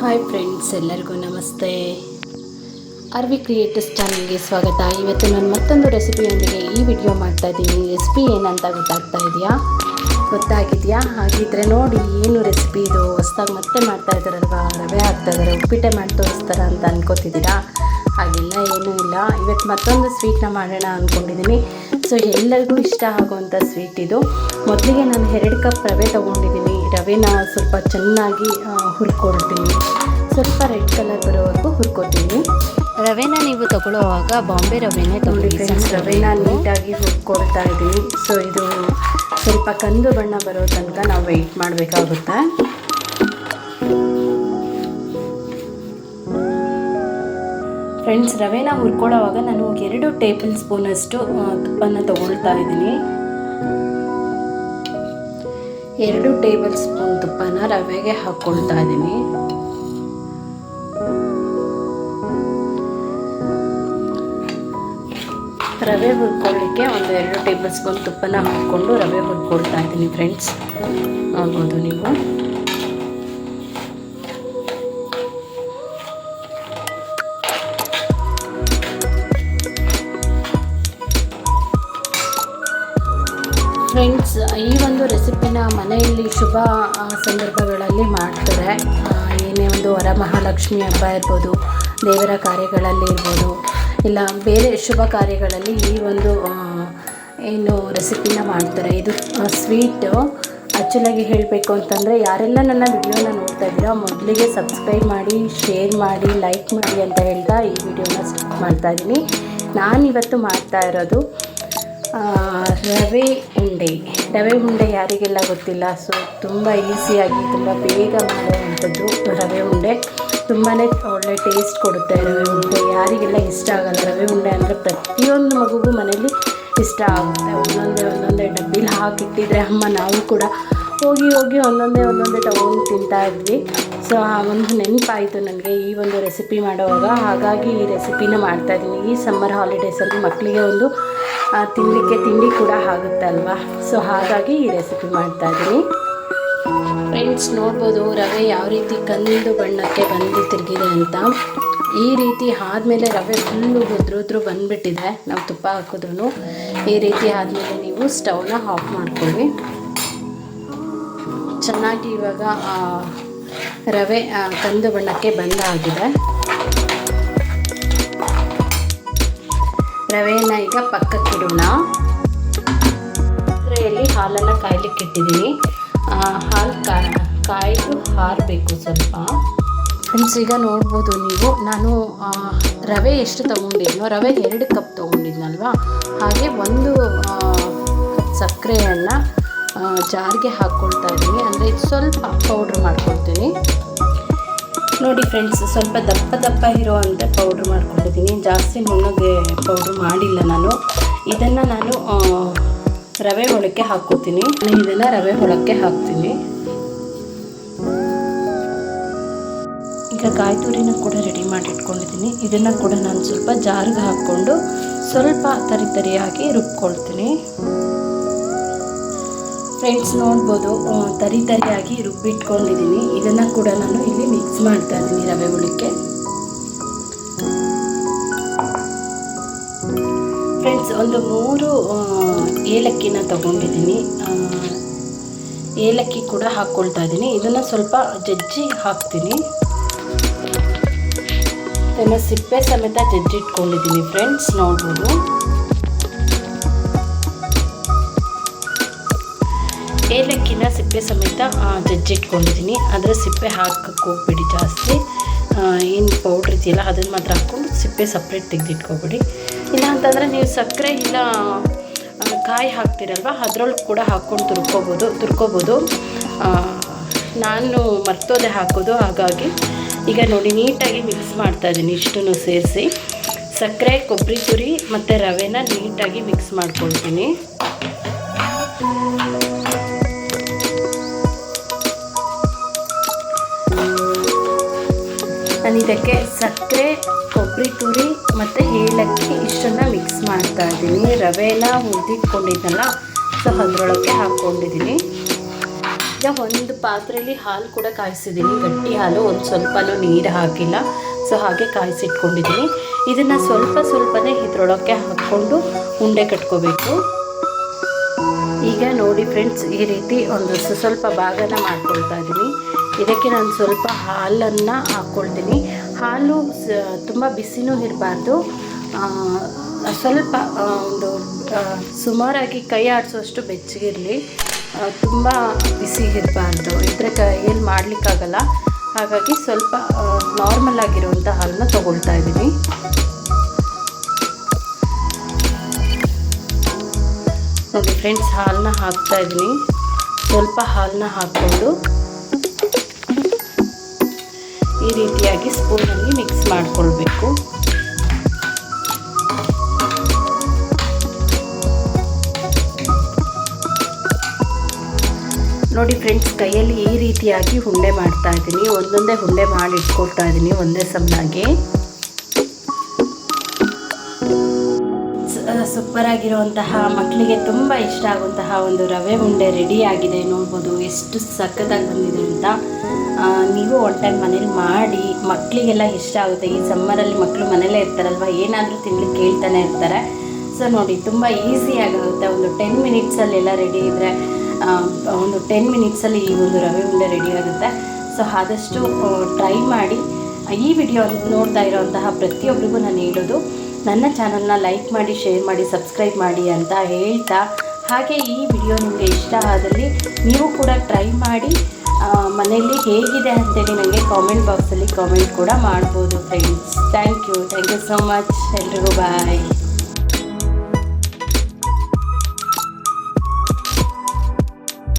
Hi friends ಎಲ್ಲರಿಗೂ ನಮಸ್ತೆ. ಅರ್ವಿ ಕ್ರಿಯೇಟರ್ಸ್ ಚಾನಲ್ಗೆ ಸ್ವಾಗತ. ಇವತ್ತು ನಾನು ಮತ್ತೊಂದು ರೆಸಿಪಿಯೊಂದಿಗೆ ಈ ವಿಡಿಯೋ ಮಾಡ್ತಾ ಇದ್ದೀನಿ. ರೆಸಿಪಿ ಏನಂತ ಗೊತ್ತಾಗ್ತಾ ಇದೆಯಾ? ಗೊತ್ತಾಗಿದೆಯಾ? ಹಾಗಿದ್ರೆ ನೋಡಿ, ಏನು ರೆಸಿಪಿ ಇದು? ಹೊಸ್ದಾಗಿ ಮತ್ತೆ ಮಾಡ್ತಾ ಇದ್ದಾರಲ್ವಾ? ರವೆ ಆಗ್ತಾ ಇದ್ದಾರೆ ಉಪ್ಪಿಟ್ಟೆ ಮಾಡಿ ತೋರಿಸ್ತಾರ ಅಂತ ಅನ್ಕೋತಿದ್ದೀರಾ? ಹಾಗೆಲ್ಲ ಏನೂ ಇಲ್ಲ. ಇವತ್ತು ಮತ್ತೊಂದು ಸ್ವೀಟ್ನ ಮಾಡೋಣ ಅಂದ್ಕೊಂಡಿದ್ದೀನಿ ಸೊ ಎಲ್ಲರಿಗೂ ಇಷ್ಟ ಆಗುವಂಥ ಸ್ವೀಟ್ ಇದು. ಮೊದಲಿಗೆ ನಾನು ಎರಡು ಕಪ್ ರವೆ ತೊಗೊಂಡಿದ್ದೀನಿ. ರವೆನ ಸ್ವಲ್ಪ ಚೆನ್ನಾಗಿ ಹುರ್ಕೊಳ್ತೀನಿ ಸ್ವಲ್ಪ ರೆಡ್ ಕಲರ್ ಬರೋವರೆಗೂ ಹುರ್ಕೊತೀನಿ ರವೆನ ನೀವು ತಗೊಳ್ಳೋವಾಗ ಬಾಂಬೆ ರವೆನೇ ತಗೊಳ್ಳಿ ಫ್ರೆಂಡ್ಸ್ ರವೆನ ನೀಟಾಗಿ ಹುರ್ಕೊಳ್ತಾ ಇದ್ದೀನಿ. ಸೊ ಇದು ಸ್ವಲ್ಪ ಕಂದು ಬಣ್ಣ ಬರೋ ತನಕ ನಾವು ವೆಯ್ಟ್ ಮಾಡಬೇಕಾಗುತ್ತೆ. ಫ್ರೆಂಡ್ಸ್ ರವೆನ ಹುರ್ಕೊಳ್ಳೋವಾಗ ನಾನು ಎರಡು ಟೇಬಲ್ ಸ್ಪೂನಷ್ಟು ತುಪ್ಪನ ತಗೊಳ್ತಾ ಇದ್ದೀನಿ. ಎರಡು ಟೇಬಲ್ ಸ್ಪೂನ್ ತುಪ್ಪನ ರವೆಗೆ ಹಾಕ್ಕೊಳ್ತಾ ಇದ್ದೀನಿ. ರವೆ ಹುರ್ಕೊಳ್ಳಿಕ್ಕೆ ಒಂದು ಎರಡು ಟೇಬಲ್ ಸ್ಪೂನ್ ತುಪ್ಪನ ಹಾಕ್ಕೊಂಡು ರವೆ ಹುರ್ಕೊಳ್ತಾ ಇದ್ದೀನಿ ಫ್ರೆಂಡ್ಸ್ ನೋಡ್ಬೋದು ನೀವು. ಈ ಒಂದು ರೆಸಿಪಿನ ಮನೆಯಲ್ಲಿ ಶುಭ ಸಂದರ್ಭಗಳಲ್ಲಿ ಮಾಡ್ತಾರೆ. ಏನೇ ಒಂದು ವರಮಹಾಲಕ್ಷ್ಮಿ ಹಬ್ಬ ಇರ್ಬೋದು, ದೇವರ ಕಾರ್ಯಗಳಲ್ಲಿ ಇರ್ಬೋದು, ಇಲ್ಲ ಬೇರೆ ಶುಭ ಕಾರ್ಯಗಳಲ್ಲಿ ಈ ಒಂದು ಏನು ರೆಸಿಪಿನ ಮಾಡ್ತಾರೆ. ಇದು ಸ್ವೀಟು. ಆ್ಯಕ್ಚುಲಾಗಿ ಹೇಳಬೇಕು ಅಂತಂದರೆ ಯಾರೆಲ್ಲ ನನ್ನ ವಿಡಿಯೋನ ನೋಡ್ತಾ ಇದ್ದೀರೋ ಮೊದಲಿಗೆ ಸಬ್ಸ್ಕ್ರೈಬ್ ಮಾಡಿ, ಶೇರ್ ಮಾಡಿ, ಲೈಕ್ ಮಾಡಿ ಅಂತ ಹೇಳ್ತಾ ಈ ವಿಡಿಯೋನ ಸ್ಟಾರ್ಟ್ ಮಾಡ್ತಾ ಇದ್ದೀನಿ. ನಾನಿವತ್ತು ಮಾಡ್ತಾ ಇರೋದು ರವೆ ಉಂಡೆ. ರವೆ ಉಂಡೆ ಯಾರಿಗೆಲ್ಲ ಗೊತ್ತಿಲ್ಲ ಸೊ ತುಂಬ ಈಸಿಯಾಗಿ ತುಂಬ ಬೇಗ ಮಾಡುವಂಥದ್ದು ರವೆ ಉಂಡೆ. ತುಂಬಾ ಒಳ್ಳೆ ಟೇಸ್ಟ್ ಕೊಡುತ್ತೆ ರವೆ ಉಂಡೆ. ಯಾರಿಗೆಲ್ಲ ಇಷ್ಟ ಆಗಲ್ಲ ರವೆ ಉಂಡೆ ಅಂದರೆ ಪ್ರತಿಯೊಂದು ಮಗುಗೂ ಮನೇಲಿ ಇಷ್ಟ ಆಗುತ್ತೆ. ಒಂದೊಂದೇ ಒಂದೊಂದೇ ಡಬ್ಬಿಲಿ ಹಾಕಿಟ್ಟಿದ್ರೆ ಅಮ್ಮ ನಾವು ಕೂಡ ಹೋಗಿ ಹೋಗಿ ಒಂದೊಂದೇ ಒಂದೊಂದೇ ತಗೊಂಡು ತಿಂತಾ ಇದ್ವಿ. ಸೊ ಆ ಒಂದು ನೆನಪಾಯಿತು ನನಗೆ ಈ ಒಂದು ರೆಸಿಪಿ ಮಾಡುವಾಗ. ಹಾಗಾಗಿ ಈ ರೆಸಿಪಿನ ಮಾಡ್ತಾಯಿದ್ದೀನಿ ಈ ಸಮ್ಮರ್ ಹಾಲಿಡೇಸಲ್ಲಿ ಮಕ್ಕಳಿಗೆ ಒಂದು ತಿನ್ನಲಿಕ್ಕೆ ತಿಂಡಿ ಕೂಡ ಆಗುತ್ತಲ್ವ? ಸೊ ಹಾಗಾಗಿ ಈ ರೆಸಿಪಿ ಮಾಡ್ತಾಯಿದ್ದೀನಿ ಫ್ರೆಂಡ್ಸ್ ನೋಡ್ಬೋದು ರವೆ ಯಾವ ರೀತಿ ಕಂದು ಬಣ್ಣಕ್ಕೆ ಬಂದು ತಿರುಗಿದೆ ಅಂತ. ಈ ರೀತಿ ಆದಮೇಲೆ ರವೆ ಫುಲ್ಲು ಉದ್ರುದ್ರು ಬಂದುಬಿಟ್ಟಿದೆ. ನಾವು ತುಪ್ಪ ಹಾಕಿದ್ರು ಈ ರೀತಿ ಆದಮೇಲೆ ನೀವು ಸ್ಟವ್ನ ಆಫ್ ಮಾಡ್ಕೊಳ್ಳಿ. ಚೆನ್ನಾಗಿ ಇವಾಗ ರವೆ ಕಂದು ಬಣ್ಣಕ್ಕೆ ಬಂದಾಗಿದೆ. ರವೆನ ಈಗ ಪಕ್ಕಕ್ಕಿಡೋಣ. ಪಾತ್ರೆಯಲ್ಲಿ ಹಾಲನ್ನು ಕಾಯ್ಲಿಕ್ಕೆ ಇಟ್ಟಿದ್ದೀನಿ. ಹಾಲು ಕಾಯ್ದು ಹಾರಬೇಕು ಸ್ವಲ್ಪ. ಫ್ರೆಂಡ್ಸ್, ಈಗ ನೋಡ್ಬೋದು ನೀವು, ನಾನು ರವೆ ಎಷ್ಟು ತೊಗೊಂಡಿದ್ನೋ, ರವೆ ಎರಡು ಕಪ್ ತೊಗೊಂಡಿದ್ನಲ್ವಾ? ಹಾಗೆ ಒಂದು ಸಕ್ಕರೆಯನ್ನು ಜಾರ್ಗೆ ಹಾಕ್ಕೊಳ್ತಾ ಇದ್ದೀನಿ. ಅಂದರೆ ಸ್ವಲ್ಪ ಪೌಡ್ರ್ ಮಾಡ್ಕೊಳ್ತೀನಿ. ನೋಡಿ ಫ್ರೆಂಡ್ಸ್ ಸ್ವಲ್ಪ ದಪ್ಪ ದಪ್ಪ ಇರೋವಂಥ ಪೌಡ್ರ್ ಮಾಡ್ಕೊಂಡಿದ್ದೀನಿ ಜಾಸ್ತಿ ನುಣ್ಣಗೆ ಪೌಡ್ರ್ ಮಾಡಿಲ್ಲ ನಾನು. ಇದನ್ನು ನಾನು ರವೆ ಒಳಕ್ಕೆ ಹಾಕ್ಕೋತೀನಿ. ಇದನ್ನು ರವೆ ಒಳಕ್ಕೆ ಹಾಕ್ತೀನಿ. ಈಗ ಕಾಯಿ ತುರಿನ ಕೂಡ ರೆಡಿ ಮಾಡಿ ಇಟ್ಕೊಂಡಿದ್ದೀನಿ ಇದನ್ನು ಕೂಡ ನಾನು ಸ್ವಲ್ಪ ಜಾರ್ಗೆ ಹಾಕ್ಕೊಂಡು ಸ್ವಲ್ಪ ತರಿ ತರಿಯಾಗಿ ರುಬ್ಕೊಳ್ತೀನಿ. ಫ್ರೆಂಡ್ಸ್ ನೋಡ್ಬೋದು. ತರಿ ತರಿಯಾಗಿ ರುಬ್ಬಿಟ್ಕೊಂಡಿದ್ದೀನಿ ಇದನ್ನು ಕೂಡ ನಾನು ಇಲ್ಲಿ ಮಿಕ್ಸ್ ಮಾಡ್ತಾ ಇದ್ದೀನಿ ರವೆ ಹುಳಿಕ್ಕೆ. ಫ್ರೆಂಡ್ಸ್ ಒಂದು ಮೂರು ಏಲಕ್ಕಿನ ತಗೊಂಡಿದ್ದೀನಿ ಏಲಕ್ಕಿ ಕೂಡ ಹಾಕ್ಕೊಳ್ತಾ ಇದ್ದೀನಿ ಇದನ್ನು ಸ್ವಲ್ಪ ಜಜ್ಜಿ ಹಾಕ್ತೀನಿ. ಇದನ್ನು ಸಿಪ್ಪೆ ಸಮೇತ ಜಜ್ಜಿಟ್ಕೊಂಡಿದ್ದೀನಿ ಫ್ರೆಂಡ್ಸ್ ನೋಡ್ಬೋದು. ಏಲಕ್ಕಿನ ಸಿಪ್ಪೆ ಸಮೇತ ಜಜ್ಜಿಟ್ಕೊಂಡಿದ್ದೀನಿ ಅದರ ಸಿಪ್ಪೆ ಹಾಕಕ್ಕೆ ಹೋಗ್ಬೇಡಿ ಜಾಸ್ತಿ. ಏನು ಪೌಡ್ರ್ ಇದೆಯಲ್ಲ, ಅದನ್ನು ಮಾತ್ರ ಹಾಕ್ಕೊಂಡು ಸಿಪ್ಪೆ ಸಪ್ರೇಟ್ ತೆಗೆದಿಟ್ಕೊಬೇಡಿ. ಇಲ್ಲ ಅಂತಂದರೆ ನೀವು ಸಕ್ಕರೆ ಇಲ್ಲ ಕಾಯಿ ಹಾಕ್ತಿರಲ್ವ ಅದ್ರೊಳಗೆ ಕೂಡ ಹಾಕ್ಕೊಂಡು ತುರ್ಕೋಬೋದು ತುರ್ಕೋಬೋದು. ನಾನು ಮರ್ತೋದೆ ಹಾಕೋದು, ಹಾಗಾಗಿ ಈಗ ನೋಡಿ ನೀಟಾಗಿ ಮಿಕ್ಸ್ ಮಾಡ್ತಾ ಇದ್ದೀನಿ ಇಷ್ಟನ್ನು ಸೇರಿಸಿ. ಸಕ್ಕರೆ, ಕೊಬ್ಬರಿ ತುರಿ ಮತ್ತು ರವೆನ ನೀಟಾಗಿ ಮಿಕ್ಸ್ ಮಾಡ್ಕೊಳ್ತೀನಿ. ನಾನು ಇದಕ್ಕೆ ಸಕ್ಕರೆ, ಕೊಬ್ಬರಿ ತುರಿ ಮತ್ತು ಏಲಕ್ಕಿ ಇಷ್ಟನ್ನು ಮಿಕ್ಸ್ ಮಾಡ್ತಾ ಇದ್ದೀನಿ. ರವೆನ ಹುರಿದಿಟ್ಕೊಂಡಿದ್ದಲ್ಲ ಸೊ ಅದರೊಳಗೆ ಹಾಕ್ಕೊಂಡಿದ್ದೀನಿ. ಈಗ ಒಂದು ಪಾತ್ರೆಯಲ್ಲಿ ಹಾಲು ಕೂಡ ಕಾಯಿಸಿದ್ದೀನಿ. ಗಟ್ಟಿ ಹಾಲು, ಒಂದು ಸ್ವಲ್ಪನೂ ನೀರು ಹಾಕಿಲ್ಲ ಸೊ ಹಾಗೆ ಕಾಯಿಸಿಟ್ಕೊಂಡಿದ್ದೀನಿ. ಇದನ್ನು ಸ್ವಲ್ಪ ಸ್ವಲ್ಪನೇ ಇದ್ರೊಳಕ್ಕೆ ಹಾಕ್ಕೊಂಡು ಉಂಡೆ ಕಟ್ಕೋಬೇಕು. ಈಗ ನೋಡಿ ಫ್ರೆಂಡ್ಸ್ ಈ ರೀತಿ ಒಂದು ಸ್ವ- ಸ್ವಲ್ಪ ಭಾಗನ ಮಾಡ್ಕೊಳ್ತಾ ಇದ್ದೀನಿ. ಇದಕ್ಕೆ ನಾನು ಸ್ವಲ್ಪ ಹಾಲನ್ನು ಹಾಕ್ಕೊಳ್ತೀನಿ. ಹಾಲು ತುಂಬ ಬಿಸಿನೂ ಇರಬಾರ್ದು. ಸ್ವಲ್ಪ ಒಂದು ಸುಮಾರಾಗಿ ಕೈ ಆಡಿಸುವಷ್ಟು ಬೆಚ್ಚಗಿರಲಿ. ತುಂಬ ಬಿಸಿ ಇರಬಾರ್ದು. ಇದರ ಕ, ಏನು ಮಾಡಲಿಕ್ಕಾಗಲ್ಲ. ಹಾಗಾಗಿ ಸ್ವಲ್ಪ ನಾರ್ಮಲ್ ಆಗಿರುವಂಥ ಹಾಲನ್ನ ತೊಗೊಳ್ತಾ ಇದ್ದೀನಿ. ನೋಡಿ ಫ್ರೆಂಡ್ಸ್ ಹಾಲನ್ನ ಹಾಕ್ತಾ ಇದ್ದೀನಿ. ಸ್ವಲ್ಪ ಹಾಲನ್ನ ಹಾಕ್ಕೊಂಡು. ಈ ರೀತಿಯಾಗಿ ಸ್ಪೂನಲ್ಲಿ ಮಿಕ್ಸ್ ಮಾಡಿಕೊಳ್ಬೇಕು. ನೋಡಿ ಫ್ರೆಂಡ್ಸ್ ಕೈಯಲ್ಲಿ ಈ ರೀತಿಯಾಗಿ ಹುಂಡೆ ಮಾಡ್ತಾ ಇದ್ದೀನಿ. ಒಂದೊಂದೇ ಹುಂಡೆ ಮಾಡಿ ಇಟ್ಕೊಳ್ತಾ ಇದ್ದೀನಿ ಒಂದೇ ಸಮನಾಗಿ. ಸೂಪರ್ ಆಗಿರುವಂತಹ ಮಕ್ಕಳಿಗೆ ತುಂಬ ಇಷ್ಟ ಆಗುವಂತಹ ಒಂದು ರವೆ ಉಂಡೆ ರೆಡಿ ಆಗಿದೆ. ನೋಡ್ಬೋದು ಎಷ್ಟು ಸಖತ್ತಾಗಿ ಬಂದಿದೆ ಅಂತ. ನೀವು ಒನ್ ಟೈಮ್ ಮನೇಲಿ ಮಾಡಿ ಮಕ್ಕಳಿಗೆಲ್ಲ ಇಷ್ಟ ಆಗುತ್ತೆ. ಈ ಸಮ್ಮರಲ್ಲಿ ಮಕ್ಕಳು ಮನೇಲೇ ಇರ್ತಾರಲ್ವ? ಏನಾದರೂ ತಿನ್ಲಿಕ್ಕೆ ಕೇಳ್ತಾನೆ ಇರ್ತಾರೆ. ಸೊ ನೋಡಿ, ತುಂಬ ಈಸಿಯಾಗುತ್ತೆ ಒಂದು ಟೆನ್ ಮಿನಿಟ್ಸಲ್ಲಿ ಎಲ್ಲ ರೆಡಿ ಇದ್ದರೆ ಒಂದು ಟೆನ್ ಮಿನಿಟ್ಸಲ್ಲಿ ಈ ಒಂದು ರವೆ ಉಂಡೆ ರೆಡಿ ಆಗುತ್ತೆ. ಸೊ ಆದಷ್ಟು ಟ್ರೈ ಮಾಡಿ. ಈ ವಿಡಿಯೋ ನೋಡ್ತಾ ಇರೋಂತಹ ಪ್ರತಿಯೊಬ್ಬರಿಗೂ ನಾನು ಹೇಳೋದು, ನನ್ನ ಚಾನಲ್ನ ಲೈಕ್ ಮಾಡಿ ಶೇರ್ ಮಾಡಿ ಸಬ್ಸ್ಕ್ರೈಬ್ ಮಾಡಿ ಅಂತ ಹೇಳ್ತಾ ಹಾಗೆ ಈ ವಿಡಿಯೋ ನಿಮಗೆ ಇಷ್ಟ ಆದಲ್ಲಿ ನೀವು ಕೂಡ ಟ್ರೈ ಮಾಡಿ ಮನೆಯಲ್ಲಿ ಹೇಗಿದೆ ಅಂತೇಳಿ ನನಗೆ ಕಾಮೆಂಟ್ ಬಾಕ್ಸಲ್ಲಿ ಕಾಮೆಂಟ್ ಕೂಡ ಮಾಡ್ಬೋದು friends thank you thank you so much ಎಲ್ರಿಗೂ ಬಾಯ್